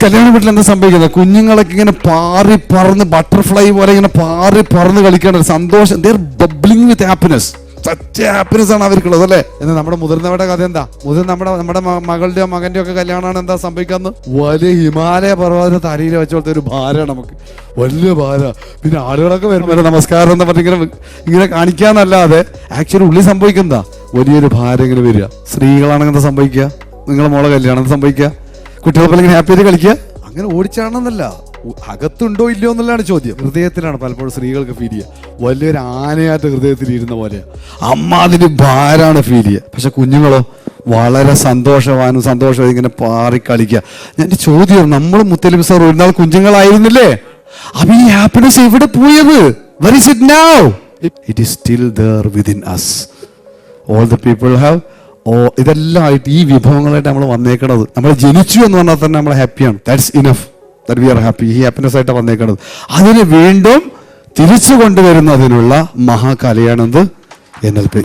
കല്യാണ വീട്ടിൽ എന്താ സംഭവിക്കുന്നത്? കുഞ്ഞുങ്ങളൊക്കെ ഇങ്ങനെ പാറി പറന്ന് ബട്ടർഫ്ലൈ പോലെ ഇങ്ങനെ പാറി പറന്ന് കളിക്കേണ്ട ഒരു സന്തോഷം. There bubbling with happiness such happiness ആണ് അവർക്കുള്ളത് അല്ലേ? എന്നാൽ നമ്മുടെ മുതിർന്നവരുടെ കഥ എന്താ? മുതിർന്ന നമ്മുടെ നമ്മുടെ മകളുടെയോ മകന്റെയോ ഒക്കെ കല്യാണമാണ് എന്താ സംഭവിക്കുന്നത് വലിയ ഹിമാലയ പർവത തലയിൽ വെച്ചോളത്തെ ഒരു ഭാരമാണ് നമുക്ക്. വലിയ ഭാര. പിന്നെ ആളുകളൊക്കെ വരുമ്പോൾ നമസ്കാരം എന്ന് പറഞ്ഞ് ഇങ്ങനെ കാണിക്കാന്നല്ലാതെ ആക്ച്വലി ഉള്ളിൽ സംഭവിക്കുന്നതാ വലിയൊരു ഭാരം ഇങ്ങനെ വരിക. സ്ത്രീകളാണെങ്കിൽ എന്താ സംഭവിക്കുക. നിങ്ങളെ മോളെ കല്യാണം സംഭവിക്കുക? കുട്ടികളെ ഹാപ്പി ആയിട്ട് കളിക്കുക? അങ്ങനെ ഓടിച്ചാണെന്നല്ല അകത്തുണ്ടോ ഇല്ലയോ എന്നുള്ളതാണ് ചോദ്യം. ഹൃദയത്തിലാണ് പലപ്പോഴും സ്ത്രീകൾക്ക് ഫീൽ ചെയ്യുക. വലിയൊരു ആനയായിട്ട് ഹൃദയത്തിൽ ഇരുന്ന പോലെ. അമ്മ അതിന് ഭാരമാണ് ഫീൽ ചെയ്യുക. പക്ഷെ കുഞ്ഞുങ്ങളോ വളരെ സന്തോഷവാനും സന്തോഷവും ഇങ്ങനെ പാറി കളിക്കുക. ഞാൻ ചോദ്യം നമ്മൾ മുത്തലിബ് സാർ ഒരു നാൾ കുഞ്ഞുങ്ങളായിരുന്നില്ലേ? അപ്പൊ ഈ ഹാപ്പിനെസ് എവിടെ പോയത്? Where is it now it is still there within us all the people have oh ഇതെല്ലാം ആയിട്ട് ഈ വിഭവങ്ങളായിട്ട് നമ്മൾ വന്നേക്കണത്. നമ്മൾ ജനിച്ചു എന്ന് പറഞ്ഞാൽ തന്നെ നമ്മൾ ഹാപ്പിയാണ്. That's enough that we are happy ഈ ഹാപ്പിനെസ് ആയിട്ട് വന്നേക്കണത്. അതിനെ വീണ്ടും തിരിച്ചു കൊണ്ടുവരുന്നതിനുള്ള മഹാകലയാണെന്ത്? N L P.